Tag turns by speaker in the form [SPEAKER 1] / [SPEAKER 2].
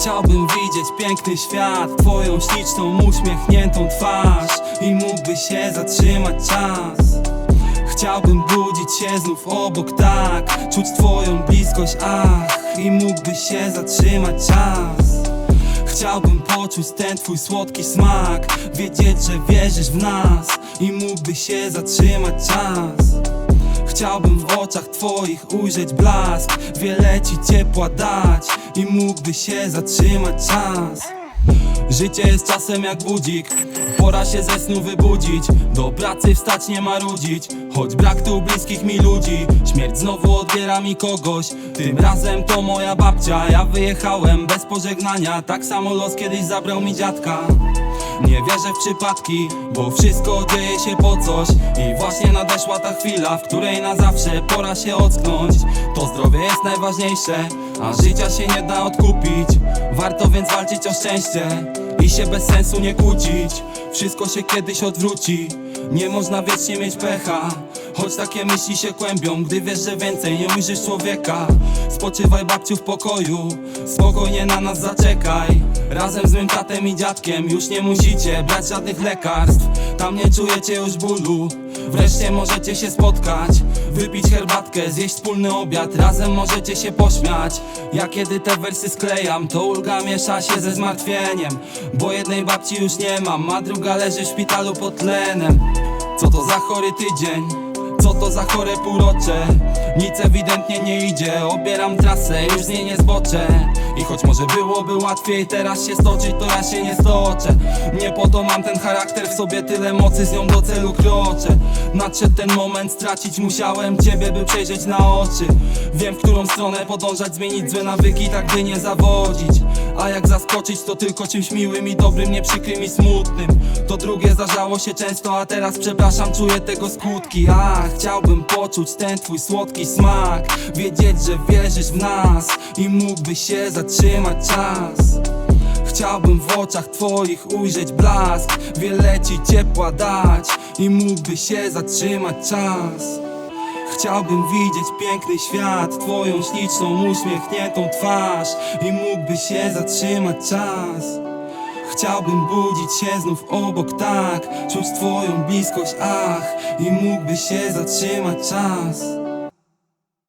[SPEAKER 1] Chciałbym widzieć piękny świat Twoją śliczną, uśmiechniętą twarz I mógłby się zatrzymać czas. Chciałbym budzić się znów obok tak Czuć twoją bliskość, ach I mógłby się zatrzymać czas. Chciałbym poczuć ten twój słodki smak Wiedzieć, że wierzysz w nas I mógłby się zatrzymać czas Chciałbym w oczach twoich ujrzeć blask. Wiele ci ciepła dać I mógłby się zatrzymać czas Życie jest czasem jak budzik. Pora się ze snu wybudzić. Do pracy wstać nie marudzić. Choć brak tu bliskich mi ludzi. Śmierć znowu odbiera mi kogoś. Tym razem to moja babcia. Ja wyjechałem bez pożegnania. Tak samo los kiedyś zabrał mi dziadka. Nie wierzę w przypadki, bo wszystko dzieje się po coś. I właśnie nadeszła ta chwila, w której na zawsze pora się ocknąć. To zdrowie jest najważniejsze, a życia się nie da odkupić. Warto więc walczyć o szczęście i się bez sensu nie kłócić. Wszystko się kiedyś odwróci, nie można wiecznie mieć pecha Choć takie myśli się kłębią, gdy wiesz, że więcej nie ujrzysz człowieka. Spoczywaj babciu w pokoju, spokojnie na nas zaczekaj. Razem z mym tatem i dziadkiem już nie musicie brać żadnych lekarstw. Tam nie czujecie już bólu. Wreszcie możecie się spotkać. Wypić herbatkę, zjeść wspólny obiad. Razem możecie się pośmiać. Ja kiedy te wersy sklejam To ulga miesza się ze zmartwieniem. Bo jednej babci już nie mam A druga leży w szpitalu pod tlenem. Co to za chory tydzień? Co to za chore półrocze? Nic ewidentnie nie idzie Obieram trasę, już z niej nie zboczę. I choć może byłoby łatwiej teraz się stoczyć To ja się nie stoczę. Nie po to mam ten charakter w sobie Tyle mocy z nią do celu kroczę. Nadszedł ten moment, stracić musiałem Ciebie by przejrzeć na oczy. Wiem w którą stronę podążać Zmienić złe nawyki, tak by nie zawodzić. A jak zaskoczyć to tylko czymś miłym i dobrym Nie przykrym i smutnym. To drugie zdarzało się często A teraz przepraszam, czuję tego skutki. A chciałbym poczuć ten twój słodki smak Wiedzieć, że wierzysz w nas I mógłby się zatrzymać czas. Chciałbym w oczach twoich ujrzeć blask Wiele ci ciepła dać I mógłby się zatrzymać czas. Chciałbym widzieć piękny świat Twoją śliczną, uśmiechniętą twarz I mógłby się zatrzymać czas Chciałbym budzić się znów obok tak Czuć twoją bliskość, ach I mógłby się zatrzymać czas